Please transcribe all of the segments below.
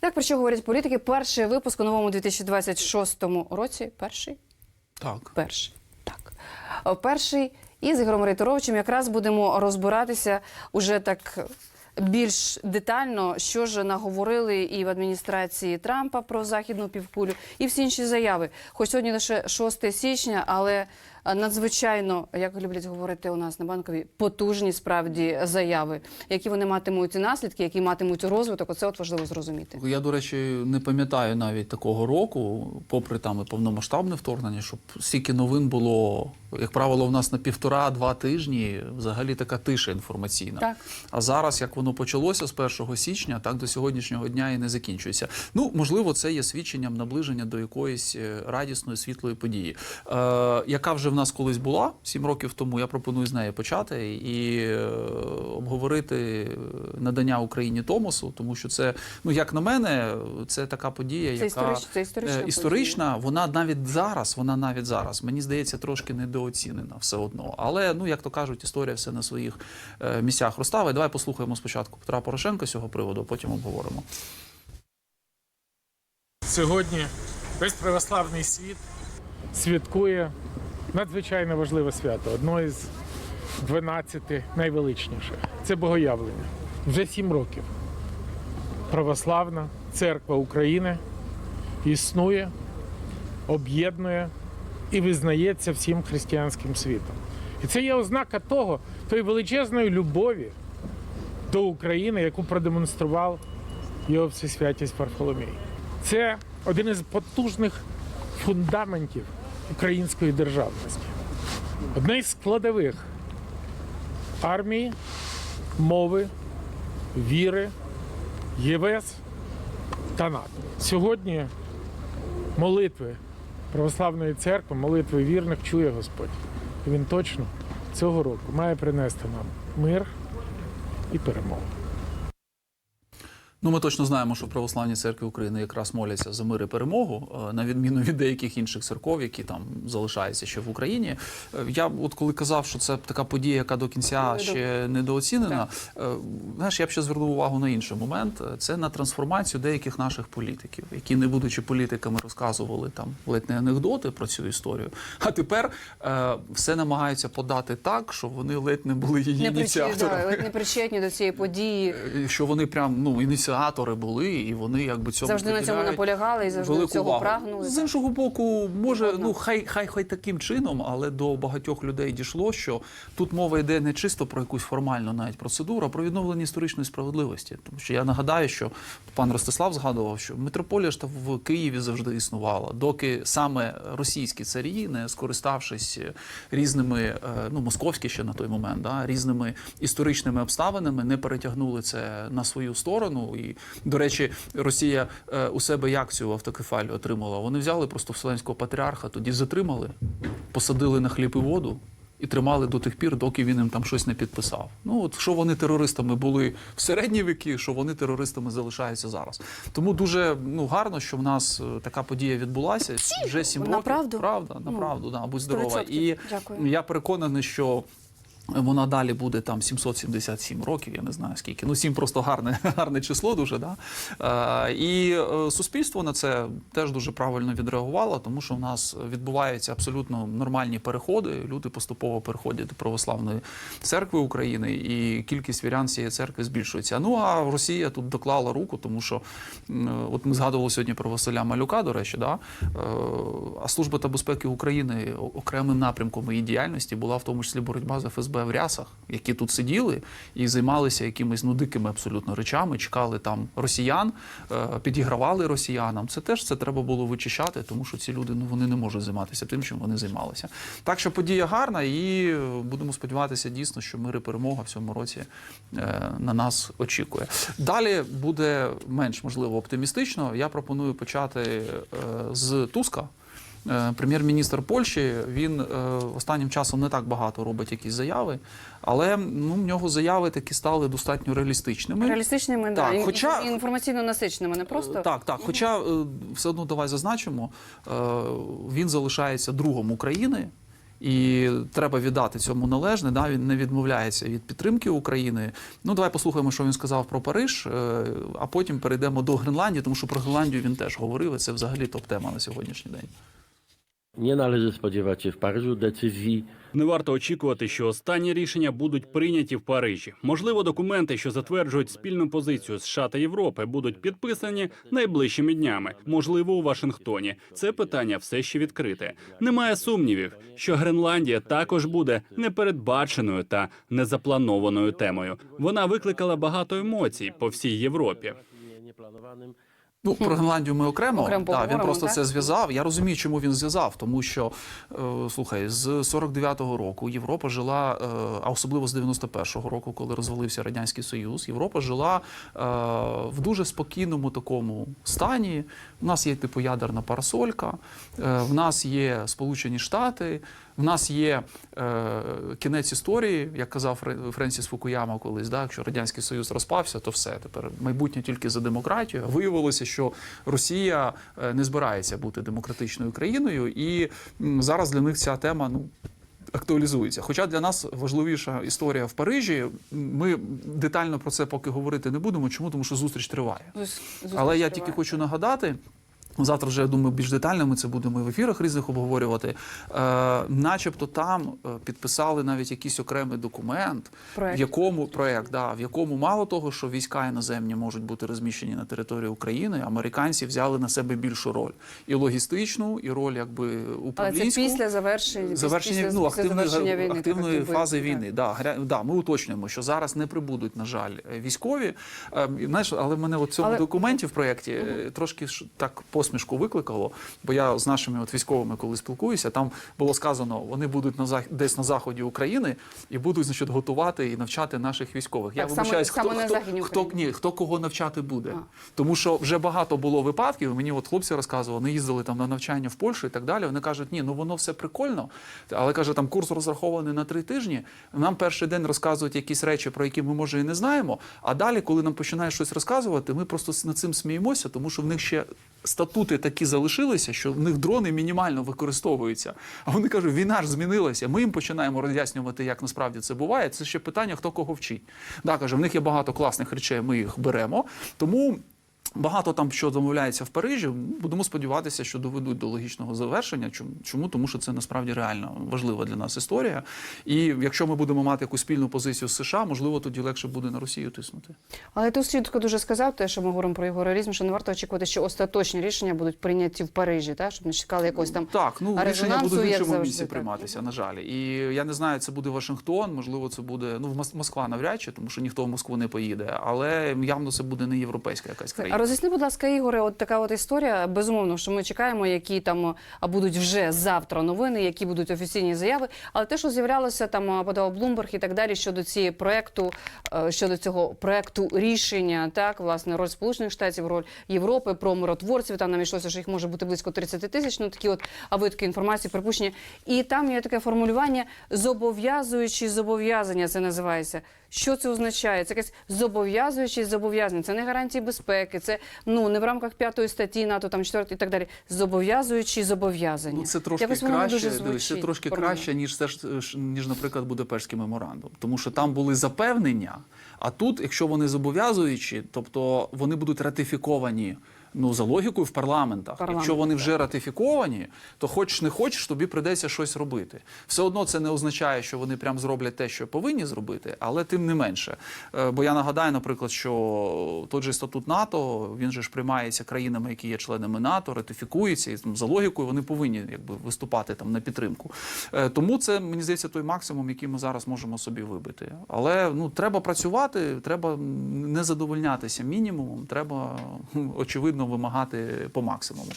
Так про що говорять політики? Перший випуск у новому 2026 році. Перший? Так. Перший. Так. О, Перший із Ігорем Рейторовичем якраз будемо розбиратися уже так більш детально, що ж наговорили і в адміністрації Трампа про західну півкулю, і всі інші заяви. Хоч сьогодні лише 6 січня, але е, надзвичайно, як люблять говорити у нас на банковій, потужні справді заяви, які вони матимуть наслідки, які матимуть розвиток. Оце от важливо зрозуміти. Я, до речі, не пам'ятаю навіть такого року, попри там і повномасштабне вторгнення, щоб стільки новин було, як правило, в нас на півтора-два тижні взагалі така тиша інформаційна. Так. А зараз, як воно почалося з 1 січня, так до сьогоднішнього дня і не закінчується. Ну, можливо, це є свідченням наближення до якоїсь е, радісної світлої події, е, яка вже в нас колись була сім років тому. Я пропоную з неї почати і е, обговорити надання Україні Томосу, тому що це, ну як на мене, це така подія, Це яка історич- це історична е, подія. Вона навіть зараз, вона навіть зараз, мені здається, трошки недооцінена все одно. Але ну як то кажуть, історія все на своїх е, місцях розставить. Давай послухаємо спочатку Петра Порошенка з цього приводу, а потім обговоримо. Сьогодні весь православний світ святкує надзвичайно важливе свято, одно із 12 найвеличніших. Це Богоявлення. Вже сім років. Православна церква України існує, об'єднує і визнається всім християнським світом. І це є ознака того, тої величезної любові до України, яку продемонстрував його всесвятість Варфоломій. Це один із потужних фундаментів української державності. Одне із складових армії, мови, віри, ЄВС та НАТО. Сьогодні молитви православної церкви, молитви вірних чує Господь. І він точно цього року має принести нам мир і перемогу. Ну, ми точно знаємо, що православні церкви України якраз моляться за мир і перемогу, е, на відміну від деяких інших церков, які там залишаються ще в Україні. Е, Я от коли казав, що це така подія, яка до кінця ще недооцінена. е, Знаєш, я б ще звернув увагу на інший момент. Це на трансформацію деяких наших політиків, які, не будучи політиками, розказували там ледь не анекдоти про цю історію. А тепер все намагаються подати так, що вони ледь не були її Не, ініціаторами. да, не причетні до цієї події. Що вони прям ну ініціатори були, і вони якби цьому Завжди на цьому наполягали і завжди цього увагу. прагнули. З іншого боку, може, ну хай хай хай таким чином, але до багатьох людей дійшло, що тут мова йде не чисто про якусь формальну навіть процедуру, а про відновлення історичної справедливості. Тому що я нагадаю, що пан Ростислав згадував, що митрополія ж та в Києві завжди існувала, доки саме російські царі, не скориставшись різними, е, ну московські ще на той момент, да, різними історичними обставинами, не перетягнули це на свою сторону. І, до речі, Росія е, у себе як цю автокефалію отримала? Вони взяли просто Вселенського патріарха, тоді затримали, посадили на хліб і воду. І тримали до тих пір, доки він їм там щось не підписав. Ну от що вони терористами були в середні віки, що вони терористами залишаються зараз. Тому дуже ну гарно, що в нас е, така подія відбулася. Вже сім років. Направду? Правда, Ну, направду, да, будь здорова. І Дякую. я переконаний, що. Вона далі буде там 777 років, я не знаю скільки. Ну, 7 просто гарне, гарне число дуже. Да? Е, і е, суспільство на це теж дуже правильно відреагувало, тому що в нас відбуваються абсолютно нормальні переходи. Люди поступово переходять до православної церкви України, і кількість вірян цієї церкви збільшується. Ну а Росія тут доклала руку, тому що м, от ми згадували сьогодні про Василя Малюка, до речі, да? Е, а служба та безпеки України окремим напрямком її діяльності була в тому числі боротьба з ФСБ в рясах, які тут сиділи і займалися якимись ну дикими абсолютно речами, чекали там росіян, е, підігравали росіянам. Це теж це треба було вичищати, тому що ці люди ну вони не можуть займатися тим, чим вони займалися. Так що подія гарна, і е, будемо сподіватися дійсно, що мир і перемога в цьому році е, на нас очікує. Далі буде менш можливо оптимістично. Я пропоную почати з Туска. Е, Прем'єр-міністр Польщі він е, останнім часом не так багато робить якісь заяви, але ну в нього заяви такі стали достатньо реалістичними. Реалістичними, Так, да, хоча- інфо- інформаційно насиченими, не просто. Е, Так, так. Хоча все одно давай зазначимо, він залишається другом України. І треба віддати цьому належне. Да? Він не відмовляється від підтримки України. Ну давай послухаємо, що він сказав про Париж, а потім перейдемо до Гренландії, тому що про Гренландію він теж говорив. і Це взагалі топ-тема на сьогоднішній день. Nie należy spodziewać się w Paryżu decyzji Не варто очікувати, що останні рішення будуть прийняті в Парижі. Можливо, документи, що затверджують спільну позицію США та Європи, будуть підписані найближчими днями. Можливо, у Вашингтоні. Це питання все ще відкрите. Немає сумнівів, що Гренландія також буде непередбаченою та незапланованою темою. Вона викликала багато емоцій по всій Європі. Ну, про Гренландію ми окремо. Окремо да, він просто так? це зв'язав. Я розумію, чому він зв'язав, тому що е, слухай, з 49-го року Європа жила, е, а особливо з 91-го року, коли розвалився радянський Союз, Європа жила е, в дуже спокійному такому стані. У нас є типу ядерна парасолька, е, в нас є Сполучені Штати. В нас є е, кінець історії, як казав Фре- Френсіс Фукуяма колись, да, якщо радянський союз розпався, то все тепер майбутнє тільки за демократію. Виявилося, що Росія е, не збирається бути демократичною країною, і зараз для них ця тема ну. Актуалізується. Хоча для нас важливіша історія в Парижі. Ми детально про це поки говорити не будемо. Чому? Тому що зустріч триває. Зустріч Але я триває. тільки хочу нагадати. Завтра вже я думаю, більш детально ми це будемо і в ефірах різних обговорювати. Е, начебто там е, підписали навіть якийсь окремий документ, Проект. в якому проект, да, в якому мало того, що війська іноземні можуть бути розміщені на території України, американці взяли на себе більшу роль і логістичну, і роль якби Але це управлінську. після завершення, Завершення після, ну, після активної, завершення війни. активної так, фази так. війни. Да, гря- да, ми уточнюємо, що зараз не прибудуть, на жаль, е, військові. І, Знаєш, але мене в цьому Але- документі в проєкті е, трошки так посмішку викликало, бо я з нашими от військовими, коли спілкуюся, там було сказано, вони будуть на зах... десь на заході України і будуть значить, готувати і навчати наших військових. я Так, саме- вибачаюсь, хто, хто, хто, ні, хто кого навчати буде. А. Тому що вже багато було випадків. Мені от хлопці розказували, вони їздили там на навчання в Польщу і так далі. Вони кажуть, ні, ну воно все прикольно, але каже, там курс розрахований на три тижні. Нам перший день розказують якісь речі, про які ми може і не знаємо. А далі, коли нам починають щось розказувати, ми просто над цим сміємося, тому що в них ще статути такі залишилися, що в них дрони мінімально використовуються. А вони кажуть, війна ж змінилася. Ми їм починаємо роз'яснювати, як насправді це буває. Це ще питання, хто кого вчить. Да, каже, в них є багато класних речей, ми їх беремо. Тому. Багато там що замовляється в Парижі. Будемо сподіватися, що доведуть до логічного завершення. Чому? Тому що це насправді реально важлива для нас історія. І якщо ми будемо мати якусь спільну позицію з США, можливо, тоді легше буде на Росію тиснути. Але ти чітко дуже сказав, те, що ми говоримо про його реалізм, що не варто очікувати, що остаточні рішення будуть прийняті в Парижі, так? щоб не чекали якось там. Так, ну рішення будуть в іншому місці так. прийматися, на жаль. І я не знаю, це буде Вашингтон, можливо, це буде ну в Мос- Москва навряд чи, тому що ніхто в Москву не поїде. Але явно це буде не європейська якась країна. Роз'ясни, будь ласка, Ігоре, от така от історія. Безумовно, що ми чекаємо, які там будуть вже завтра новини, які будуть офіційні заяви. Але те, що з'являлося там, подав Блумберг і так далі щодо цієї проекту, е, щодо цього проекту рішення, так власне роль Сполучених Штатів, роль Європи про миротворців. Там нам йшлося, що їх може бути близько 30 тисяч. Ну такі от авитки інформації, припущення. І там є таке формулювання зобов'язуючі зобов'язання. Це називається. Що це означає? Це якесь зобов'язуючі зобов'язання. Це не гарантії безпеки, це ну не в рамках п'ятої статті НАТО, там четвертої і так далі. Зобов'язуючі зобов'язання. Ну, це трошки Якось краще, дуже дивись, це трошки краще, ніж це ж ж- ніж, наприклад, Будапештський меморандум. Тому що там були запевнення, а тут, якщо вони зобов'язуючі, тобто вони будуть ратифіковані. Ну, за логікою в парламентах. Парламент, Якщо вони вже ратифіковані, то хочеш не хочеш, тобі прийдеться щось робити. Все одно це не означає, що вони прям зроблять те, що повинні зробити, але тим не менше. Е, Бо я нагадаю, наприклад, що той же статут НАТО він же ж приймається країнами, які є членами НАТО, ратифікується, і там, за логікою вони повинні якби виступати там на підтримку. Е, Тому це мені здається той максимум, який ми зараз можемо собі вибити. Але ну треба працювати, треба не задовольнятися мінімумом, треба ну, очевидно вимагати по максимуму.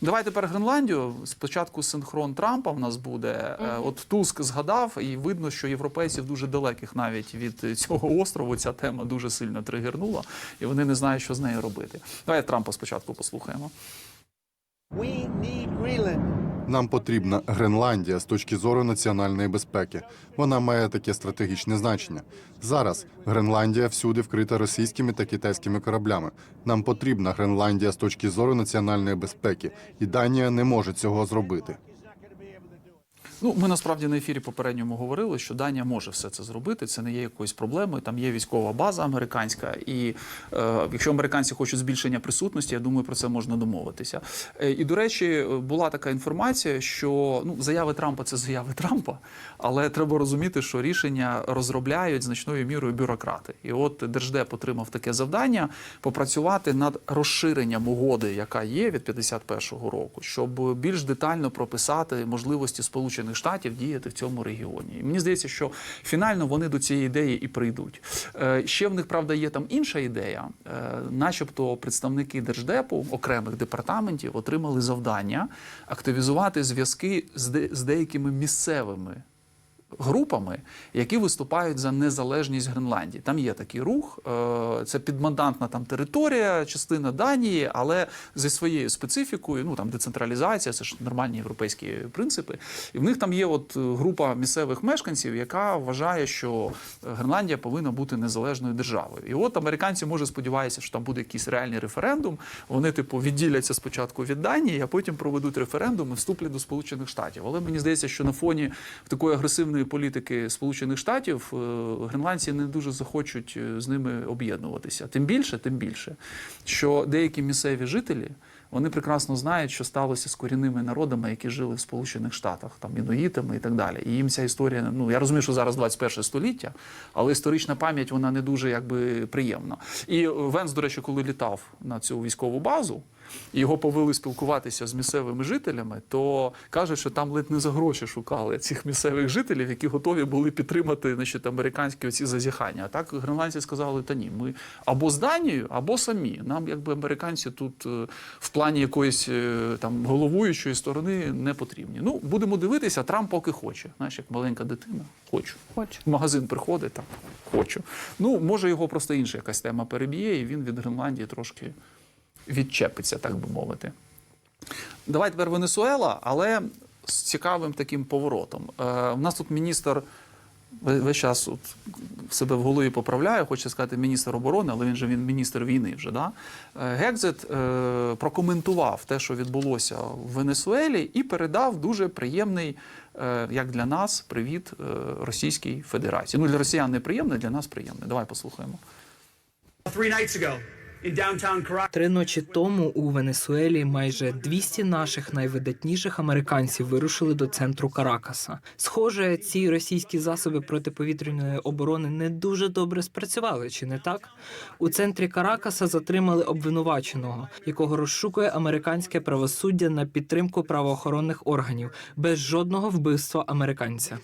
Давайте тепер Гренландію. Спочатку синхрон Трампа в нас буде. Угу. От Туск згадав, і видно, що європейців дуже далеких навіть від цього острову ця тема дуже сильно тригернула, і вони не знають, що з нею робити. Давай Трампа спочатку послухаємо. Нам потрібна Гренландія з точки зору національної безпеки. Вона має таке стратегічне значення. Зараз Гренландія всюди вкрита російськими та китайськими кораблями. Нам потрібна Гренландія з точки зору національної безпеки, і Данія не може цього зробити. Ну, ми насправді на ефірі попередньому говорили, що Данія може все це зробити. Це не є якоюсь проблемою. Там є військова база американська, і е, якщо американці хочуть збільшення присутності, я думаю, про це можна домовитися. Е, і до речі, була така інформація, що ну заяви Трампа це заяви Трампа, але треба розуміти, що рішення розробляють значною мірою бюрократи. І от держдеп отримав таке завдання попрацювати над розширенням угоди, яка є від 51-го року, щоб більш детально прописати можливості Сполучених Штатів діяти в цьому регіоні. І мені здається, що фінально вони до цієї ідеї і прийдуть. Е, Ще в них правда є там інша ідея, Е, начебто представники держдепу окремих департаментів отримали завдання активізувати зв'язки з деякими місцевими групами, які виступають за незалежність Гренландії. Там є такий рух, е, це підмандантна там територія, частина Данії, але зі своєю специфікою, ну там децентралізація, це ж нормальні європейські принципи. І в них там є от е, група місцевих мешканців, яка вважає, що Гренландія повинна бути незалежною державою. І от американці може сподіваються, що там буде якийсь реальний референдум. Вони, типу, відділяться спочатку від Данії, а потім проведуть референдум і вступлять до Сполучених Штатів. Але мені здається, що на фоні такої агресивної політики Сполучених Штатів е, гренландці не дуже захочуть е, з ними об'єднуватися. Тим більше, тим більше, що деякі місцеві жителі. Вони прекрасно знають, що сталося з корінними народами, які жили в Сполучених Штатах, там інуїтами і так далі. І їм ця історія, ну я розумію, що зараз 21 століття, але історична пам'ять вона не дуже якби приємна. І Венс, до речі, коли літав на цю військову базу, і його повели спілкуватися з місцевими жителями, то кажуть, що там ледь не за гроші шукали цих місцевих жителів, які готові були підтримати значить, американські оці зазіхання. А так гренландці сказали: та ні, ми або з Данією, або самі. Нам, якби американці, тут е, в плані якоїсь е, там головуючої сторони не потрібні. Ну, будемо дивитися, Трамп поки хоче. Знаєш, як маленька дитина, хочу. Хочу. В магазин приходить, так, хочу. Ну, може, його просто інша якась тема переб'є, і він від Гренландії трошки відчепиться, так би мовити. Давай тепер Венесуела, але з цікавим таким поворотом. Е, у нас тут міністр весь час от себе в голові поправляє, хоче сказати міністр оборони, але він же він міністр війни вже. Да? Е, Гекзет е, прокоментував те, що відбулося в Венесуелі, і передав дуже приємний, е, як для нас, привіт е, Російській Федерації. Ну, для росіян неприємний, для нас приємний. Давай послухаємо. Three nights ago. Три ночі тому у Венесуелі майже 200 наших найвидатніших американців вирушили до центру Каракаса. Схоже, ці російські засоби протиповітряної оборони не дуже добре спрацювали, чи не так? У центрі Каракаса затримали обвинуваченого, якого розшукує американське правосуддя на підтримку правоохоронних органів без жодного вбивства американця.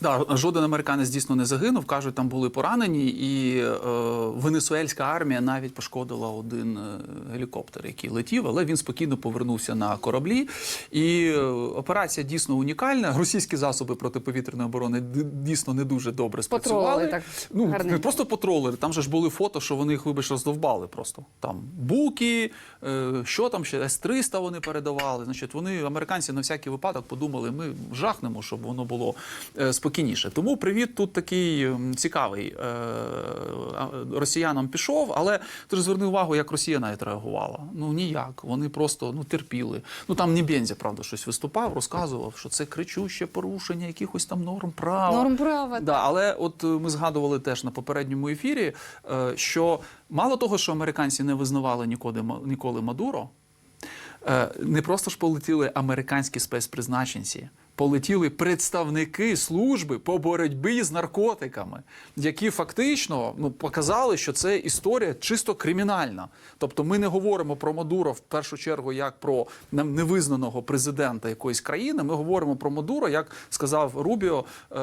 Да, жоден американець дійсно не загинув. кажуть, там були поранені, і е, венесуельська армія навіть пошкодила один е, гелікоптер, який летів, але він спокійно повернувся на кораблі. І е, операція дійсно унікальна. Російські засоби протиповітряної оборони дійсно не дуже добре спрацювали. Потролили так Ну не просто потролери. Там же ж були фото, що вони їх вибач роздовбали просто. Там буки, е, що там ще С-300 вони передавали. Значить, вони американці на всякий випадок подумали, ми жахнемо, щоб воно було е, спокійніше. Тому привіт тут такий цікавий е, росіянам пішов, але ти ж зверни увагу, як Росія навіть реагувала. Ну ніяк. Вони просто ну терпіли. Ну там Нібензя, правда, щось виступав, розказував, що це кричуще порушення якихось там норм права. Норм права. Да, але от е, ми згадували теж на попередньому ефірі, е, що мало того, що американці не визнавали ніколи, ніколи Мадуро, не просто ж полетіли американські спецпризначенці. Полетіли представники служби по боротьбі з наркотиками, які фактично ну показали, що це історія чисто кримінальна. Тобто, ми не говоримо про Мадуро в першу чергу як про невизнаного президента якоїсь країни. Ми говоримо про Мадуро, як сказав Рубіо, е,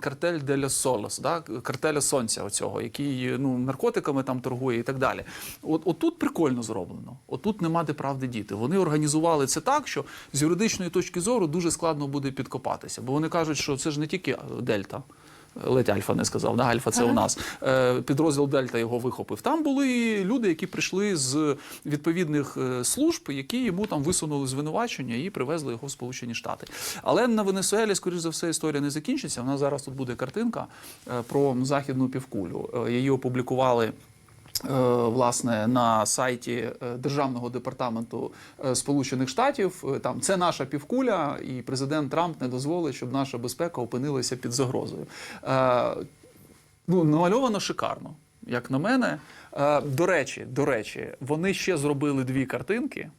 картель деля Солос, да? картеля сонця, оцього, який ну наркотиками там торгує і так далі. От отут прикольно зроблено. Отут нема де правди діти. Вони організували це так, що з юридичної точки зору дуже складно буде підкопатися, бо вони кажуть, що це ж не тільки Дельта. Ледь Альфа не сказав, да, Альфа це у нас. Е, Підрозділ Дельта його вихопив. Там були люди, які прийшли з відповідних е, служб, які йому там висунули звинувачення і привезли його в Сполучені Штати. Але на Венесуелі, скоріш за все, історія не закінчиться. У нас зараз тут буде картинка е, про західну півкулю. Її опублікували власне на сайті е, Державного департаменту е, Сполучених Штатів. Е, Там це наша півкуля, і президент Трамп не дозволить, щоб наша безпека опинилася під загрозою. Е, Ну, намальовано шикарно, як на мене. Е, До речі, до речі, вони ще зробили дві картинки.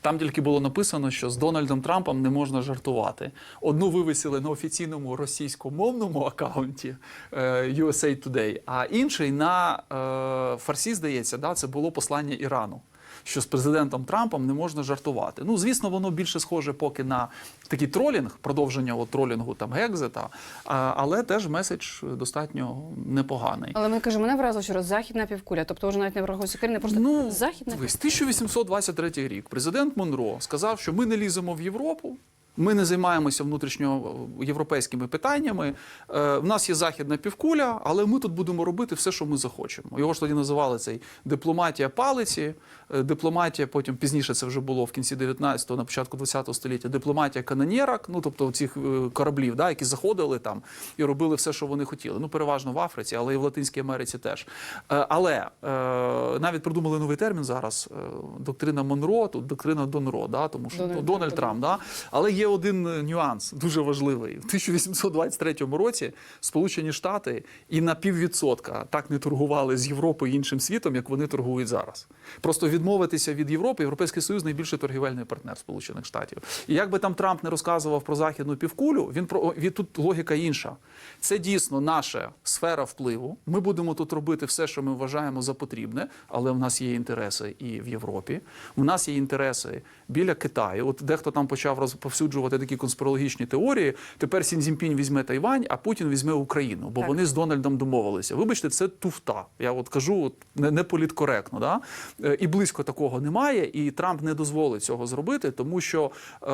Там тільки було написано, що з Дональдом Трампом не можна жартувати. Одну вивісили на офіційному російськомовному акаунті е, USA Today, а інший на е, фарсі, здається, да, це було послання Ірану. Що з президентом Трампом не можна жартувати. Ну, звісно, воно більше схоже поки на такий тролінг, продовження от тролінгу там Гекзета, але теж меседж достатньо непоганий. Але ми кажемо, мене вразило, що західна півкуля, тобто вже навіть не враховується Україна, просто Ну, західна Дивись, 1823 рік президент Монро сказав, що ми не ліземо в Європу. Ми не займаємося внутрішньоєвропейськими питаннями. Е, в нас є західна півкуля, але ми тут будемо робити все, що ми захочемо. Його ж тоді називали цей дипломатія палиці, е, дипломатія, потім пізніше це вже було в кінці 19-го, на початку 20-го століття, дипломатія канонєрок, ну тобто цих е, кораблів, да, які заходили там і робили все, що вони хотіли. Ну, переважно в Африці, але і в Латинській Америці теж. Е, Але е, навіть придумали новий термін зараз. е, Доктрина Монро, тут доктрина Донро, да, тому що Дональд Дональд, Дональд Трамп. Да? Але є один е, нюанс, дуже важливий. В 1823 році Сполучені Штати і на піввідсотка так не торгували з Європою і іншим світом, як вони торгують зараз. Просто відмовитися від Європи, Європейський Союз найбільший торгівельний партнер Сполучених Штатів. І як би там Трамп не розказував про західну півкулю, він про він тут логіка інша. Це дійсно наша сфера впливу. Ми будемо тут робити все, що ми вважаємо за потрібне, але в нас є інтереси і в Європі. У нас є інтереси біля Китаю. От дехто там почав розповсюджувати такі конспірологічні теорії. Тепер Сін Цзіньпінь візьме Тайвань, а Путін візьме Україну, бо Так. вони з Дональдом домовилися. Вибачте, це туфта. Я от кажу, от не, не політкоректно. Да? Е, І близько такого немає, і Трамп не дозволить цього зробити, тому що е,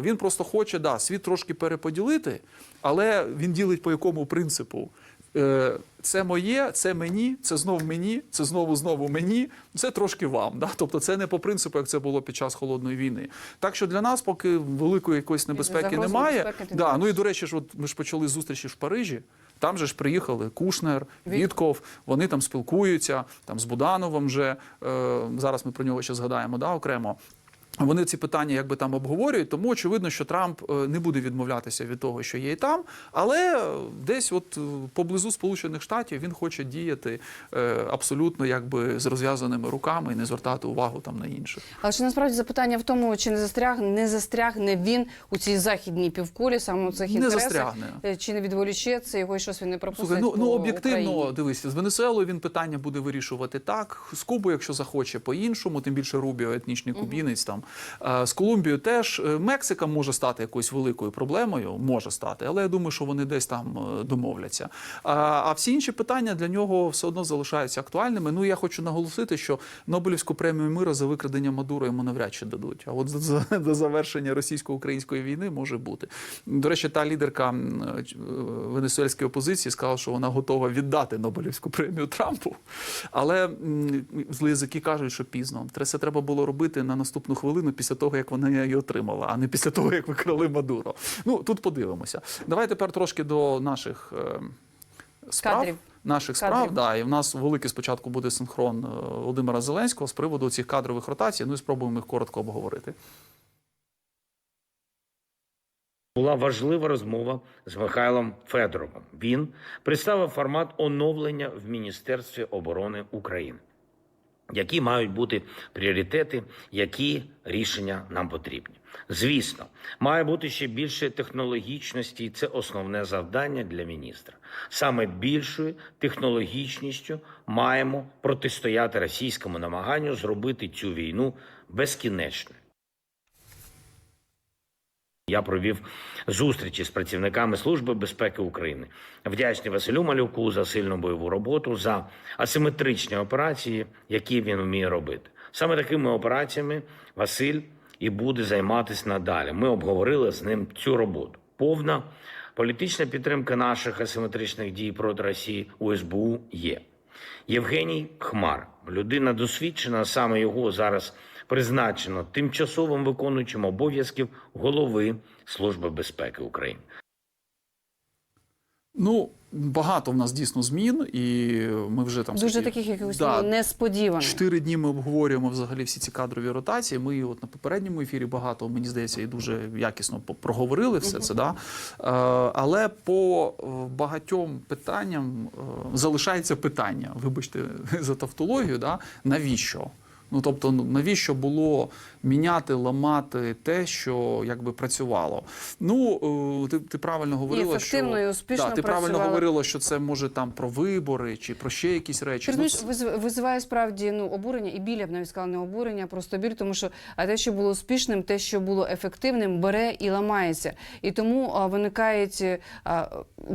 він просто хоче да, світ трошки переподілити, але він ділить по якому принципу. Е, Це моє, це мені, це знов мені, це знову знову мені. Це трошки вам. Да? Тобто, це не по принципу, як це було під час холодної війни. Так що для нас, поки великої якоїсь небезпеки немає. безпеки Да, ну і до речі, ж от ми ж почали зустрічі в Парижі. Там же ж приїхали Кушнер, Вітков. Вони там спілкуються, там з Будановим вже е, зараз ми про нього ще згадаємо да, окремо. Вони ці питання якби там обговорюють, тому очевидно, що Трамп е, не буде відмовлятися від того, що є і там, але е, десь, от е, поблизу Сполучених Штатів, він хоче діяти абсолютно якби з розв'язаними руками і не звертати увагу там на інших. Але чи насправді запитання в тому, чи не застряг, не застрягне він у цій західній півкулі, саме у цих Не інтересах, застрягне. Чи не відволіче це його і щось він не пропустить Слухай, ну, ну об'єктивно, Україні? дивись, з Венесуелою він питання буде вирішувати так. З Кубою, якщо захоче, по-іншому, тим більше Рубіо, етнічний кубінець там. Е, З Колумбією теж Е, Мексика може стати якоюсь великою проблемою, може стати, але я думаю, що вони десь там е, домовляться. А, всі інші питання для нього все одно залишаються актуальними. Ну я хочу наголосити, що Нобелівську премію миру за викрадення Мадура йому навряд чи дадуть. А от до завершення російсько-української війни може бути. До речі, та лідерка венесуельської опозиції сказала, що вона готова віддати Нобелівську премію Трампу. Але язики кажуть, що пізно. Це треба було робити на наступну хвилину після того, як вона її отримала, а не після того, як викрали Мадуро. Ну тут подивимося. Давай тепер трошки до наших. е, Справ, Кадрів. наших справ, да, і в нас великий спочатку буде синхрон е, Володимира Зеленського з приводу цих кадрових ротацій. Ну і спробуємо їх коротко обговорити. Була важлива розмова з Михайлом Федоровим. Він представив формат оновлення в Міністерстві оборони України. Які мають бути пріоритети, які рішення нам потрібні? Звісно, має бути ще більше технологічності, і це основне завдання для міністра. Саме більшою технологічністю маємо протистояти російському намаганню зробити цю війну безкінечною. Я провів зустрічі з працівниками Служби безпеки України. Вдячний Василю Малюку за сильну бойову роботу, за асиметричні операції, які він вміє робити. Саме такими операціями Василь і буде займатися надалі. Ми обговорили з ним цю роботу. Повна політична підтримка наших асиметричних дій проти Росії у СБУ є. Євгеній Хмар, людина досвідчена, саме його зараз призначено тимчасовим виконуючим обов'язків голови Служби безпеки України. Ну, багато в нас дійсно змін, і ми вже там Дуже скільки- таких якихось Да, несподіваних. Чотири дні ми обговорюємо взагалі всі ці кадрові ротації. Ми от на попередньому ефірі багато, мені здається, і дуже якісно проговорили все це. Да? Е, але по е, багатьом питанням е, залишається питання, вибачте за тавтологію, да? навіщо? Ну тобто, ну, навіщо було міняти, ламати те, що якби працювало? Ну е, ти, ти правильно говорила, ефективно, що і успішно да, ти правильно говорила, що це може там про вибори чи про ще якісь речі. Ти Ну, виз- визиває справді ну обурення і біль, я б навіть сказала, не обурення, а просто біль, тому що а те, що було успішним, те, що було ефективним, бере і ламається. І тому а, виникають а,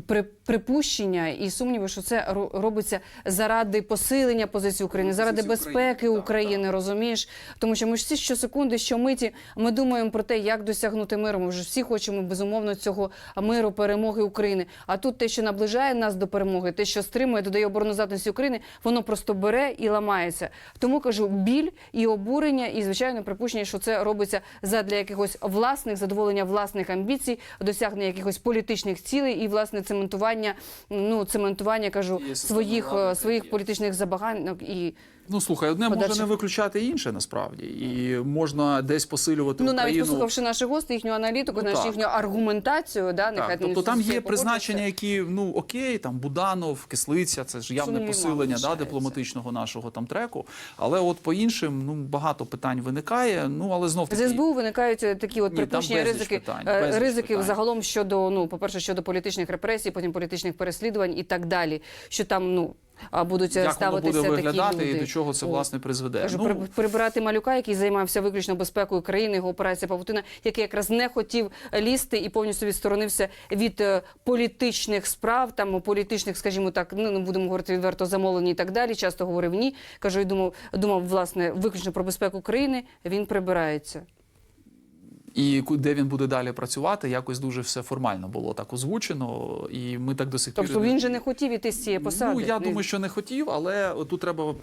при, припущення і сумніви, що це ро- робиться заради посилення позиції України, заради безпеки України, так, України, розумієш? Тому що ми ж всі щосекунди, щомиті, ми думаємо про те, як досягнути миру. Ми вже всі хочемо безумовно цього миру, перемоги України. А тут те, що наближає нас до перемоги, те, що стримує, додає обороноздатності України, воно просто бере і ламається. Тому кажу, біль і обурення, і звичайно припущення, що це робиться задля якихось власних задоволення власних амбіцій, досягнення якихось політичних цілей і власне цементування, ну цементування кажу своїх е, своїх політичних забаганок і Ну слухай, одне може не виключати інше насправді, і можна десь посилювати Ну, навіть Україну. послухавши наших гостей, їхню аналітику, Ну, нашу їхню аргументацію, да, нехай Так, тобто там є призначення, які ну окей, там Буданов, Кислиця, це ж явне посилення да, дипломатичного нашого там треку. Але от по іншим ну багато питань виникає. Ну але знов таки З СБУ виникають е, такі от припущення, ризики, питань, е, безліч ризики питань. загалом щодо ну, по-перше, щодо політичних репресій, потім політичних переслідувань і так далі. Що там ну будуть е, як воно ставитися буде такі люди. і до чого це власне призведе. Кажу, ну, при- прибирати малюка, який займався виключно безпекою країни, його операція Павутина, який якраз не хотів лізти і повністю відсторонився від е, політичних справ, там політичних, скажімо так, ну не будемо говорити відверто замовлені і так далі. Часто говорив ні. Кажу, і думав, думав власне виключно про безпеку країни. Він прибирається. І де він буде далі працювати, якось дуже все формально було так озвучено, і ми так до сих пір Тобто він же не хотів іти з цієї посади. Ну я Не- думаю, що не хотів, але тут треба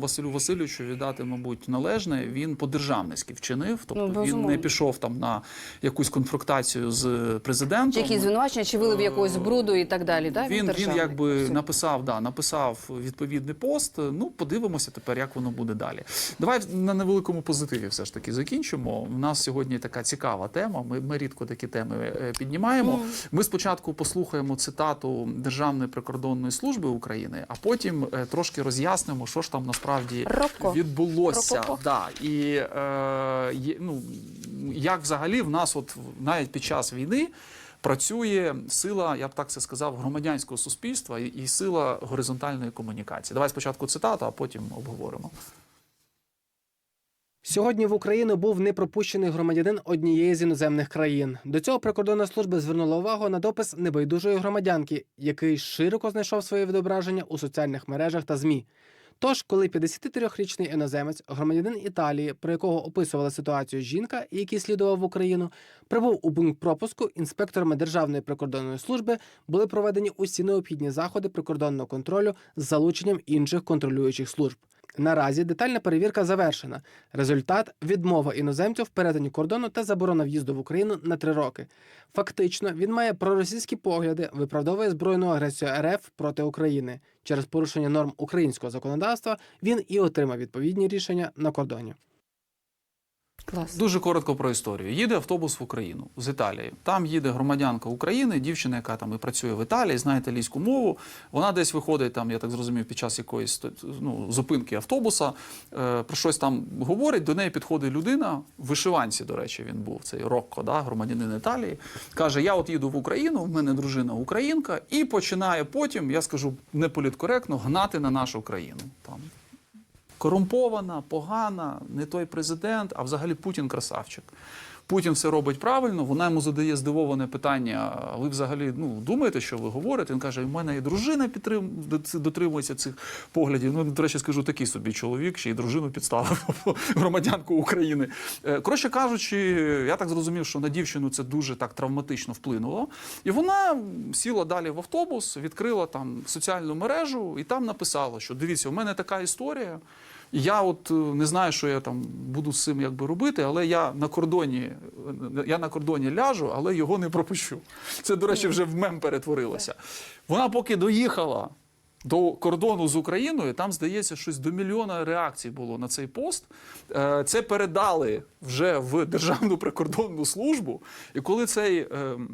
Василю Васильовичу віддати, мабуть, належне. Він по-державницьки вчинив, тобто Ну, він не пішов там на якусь конфронтацію з президентом. Чи якісь звинувачення, чи вилив якогось бруду і так далі. Да? Він, він державний. якби Все. написав, да, написав відповідний пост. Ну, подивимося тепер, як воно буде далі. Давай на невеликому позитиві все ж таки закінчимо. У нас сьогодні така цікава тема. Ми, ми рідко такі теми е, піднімаємо. Ми спочатку послухаємо цитату Державної прикордонної служби України, а потім е, трошки роз'яснимо, що ж там насправді Робко. відбулося. Робко. Да, і е, ну, як взагалі в нас, от навіть під час війни. Працює сила, я б так це сказав, громадянського суспільства і, і сила горизонтальної комунікації. Давай спочатку цитату, а потім обговоримо. Сьогодні в Україну був непропущений громадянин однієї з іноземних країн. До цього прикордонна служба звернула увагу на допис небайдужої громадянки, який широко знайшов своє відображення у соціальних мережах та змі. Тож, коли 53-річний іноземець, громадянин Італії, про якого описувала ситуацію жінка, який слідував в Україну, прибув у пункт пропуску, інспекторами Державної прикордонної служби були проведені усі необхідні заходи прикордонного контролю з залученням інших контролюючих служб. Наразі детальна перевірка завершена. Результат відмова іноземців в перетині кордону та заборона в'їзду в Україну на три роки. Фактично, він має проросійські погляди, виправдовує збройну агресію РФ проти України. Через порушення норм українського законодавства він і отримав відповідні рішення на кордоні. Клас. Дуже коротко про історію. Їде автобус в Україну з Італії. Там їде громадянка України, дівчина, яка там і працює в Італії, знає італійську мову. Вона десь виходить там, я так зрозумів, під час якоїсь ну, зупинки автобуса, е, про щось там говорить. До неї підходить людина в вишиванці. До речі, він був цей Рокко, да, громадянин Італії. каже: Я от їду в Україну, в мене дружина українка, і починає потім, я скажу неполіткоректно, гнати на нашу країну. Корумпована, погана, не той президент, а взагалі Путін красавчик. Путін все робить правильно, вона йому задає здивоване питання. Ви взагалі ну, думаєте, що ви говорите? Він каже: у мене і дружина підтрим... дотримується цих поглядів. Ну, до речі, скажу, такий собі чоловік, ще й дружину підставив громадянку України. Е, Коротше кажучи, я так зрозумів, що на дівчину це дуже так травматично вплинуло. І вона сіла далі в автобус, відкрила там соціальну мережу і там написала, що дивіться, у мене така історія. Я от е, не знаю, що я там буду з цим якби робити, але я на кордоні, е, я на кордоні ляжу, але його не пропущу. Це, до речі, вже в мем перетворилося. Вона поки доїхала. До кордону з Україною там здається, щось до мільйона реакцій було на цей пост. Е, Це передали вже в Державну прикордонну службу. І коли цей ем,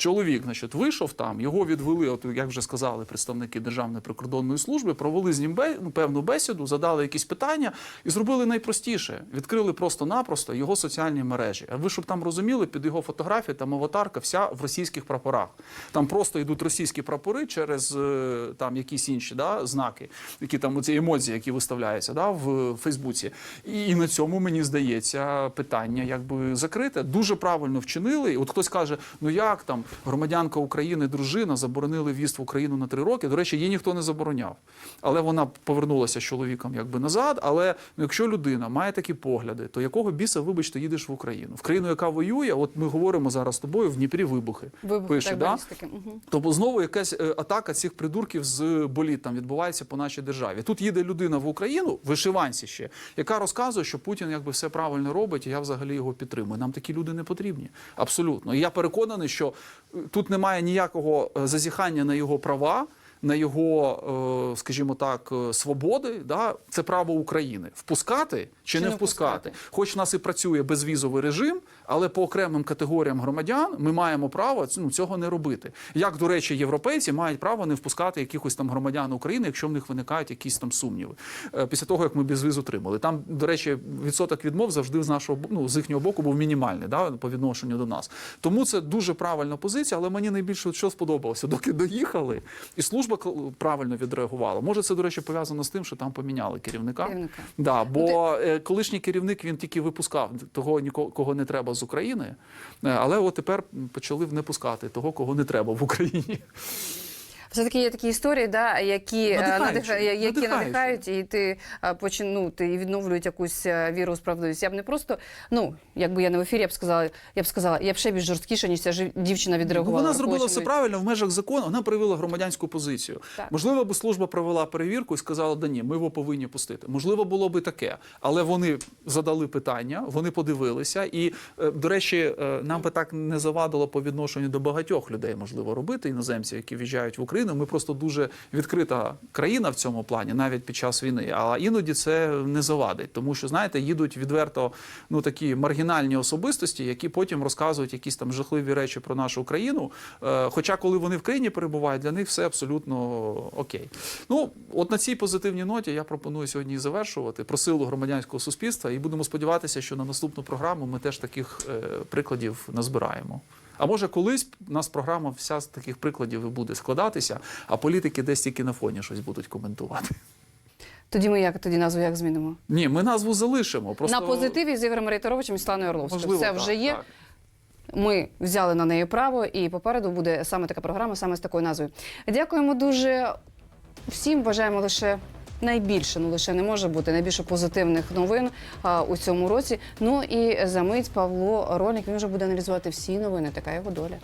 чоловік значить, вийшов там, його відвели, от як вже сказали представники Державної прикордонної служби, провели з ним ну, певну бесіду, задали якісь питання і зробили найпростіше: відкрили просто-напросто його соціальні мережі. А ви щоб там розуміли, під його фотографією там аватарка вся в російських прапорах. Там просто йдуть російські прапори через е, там якісь інші да, знаки, які там ці емоції, які виставляються да, в Фейсбуці. І, і на цьому мені здається питання якби закрите. Дуже правильно вчинили. От хтось каже: ну як там громадянка України, дружина заборонили в'їзд в Україну на три роки. До речі, її ніхто не забороняв. Але вона повернулася з чоловіком якби назад. Але ну, якщо людина має такі погляди, то якого біса, вибачте, їдеш в Україну? В країну, яка воює, от ми говоримо зараз з тобою в Дніпрі вибухи. Вибух Пише, так, да? Мгм. Тобто знову якась е, атака цих придурків з боліт там відбувається по нашій державі. Тут їде людина в Україну, в вишиванці ще, яка розказує, що Путін якби все правильно робить, і я взагалі його підтримую. Нам такі люди не потрібні. Абсолютно. І я переконаний, що тут немає ніякого е, зазіхання на його права. На його, е, скажімо так, е, свободи, да, це право України впускати чи, Чи не не впускати. впускати. Хоч в нас і працює безвізовий режим, але по окремим категоріям громадян ми маємо право ну, цього не робити. Як, до речі, європейці мають право не впускати якихось там громадян України, якщо в них виникають якісь там сумніви. Е, Після того, як ми безвіз отримали. Там, до речі, відсоток відмов завжди з нашого ну, з їхнього боку був мінімальний да, по відношенню до нас. Тому це дуже правильна позиція, але мені найбільше що сподобалося, доки доїхали, і служба правильно відреагувала. Може, це, до речі, пов'язано з тим, що там поміняли керівника. Керівника. Да, бо е, колишній керівник він тільки випускав того, нікого кого не треба з України. Е, Але от тепер почали не пускати того, кого не треба в Україні. Все-таки є такі історії, да, які, е, Надихаючі, надиха- які надихають, і ти е, почин, ну, ти відновлюють якусь е, віру у справедливість. Я б не просто, ну, якби я не в ефірі, я б сказала, я б сказала, я б ще більш жорсткіше, ніж ця дівчина відреагувала. Вона зробила все правильно в межах закону. Вона проявила громадянську позицію. Так. Можливо, би служба провела перевірку і сказала, да ні, ми його повинні пустити. Можливо, було би таке, але вони задали питання, вони подивилися. І, до речі, нам би так не завадило по відношенню до багатьох людей, можливо, робити іноземців, які в'їжджають в Україну. Ми просто дуже відкрита країна в цьому плані, навіть під час війни. А іноді це не завадить, тому що знаєте, їдуть відверто ну такі маргінальні особистості, які потім розказують якісь там жахливі речі про нашу країну. Е, Хоча, коли вони в країні перебувають, для них все абсолютно окей. Ну, от на цій позитивній ноті я пропоную сьогодні завершувати про силу громадянського суспільства, і будемо сподіватися, що на наступну програму ми теж таких е, прикладів назбираємо. А може, колись у нас програма вся з таких прикладів і буде складатися, а політики десь тільки на фоні щось будуть коментувати. Тоді ми як тоді назву як змінимо? Ні, ми назву залишимо. Просто На позитиві з Ігорем Рейтеровичем і Сланою Орловською. можливо, так, вже є. так. Ми взяли на неї право, і попереду буде саме така програма, саме з такою назвою. Дякуємо дуже всім. Бажаємо лише найбільше, ну лише не може бути найбільше позитивних новин а, у цьому році. Ну і за мить Павло Рольник він вже буде аналізувати всі новини. Така його доля.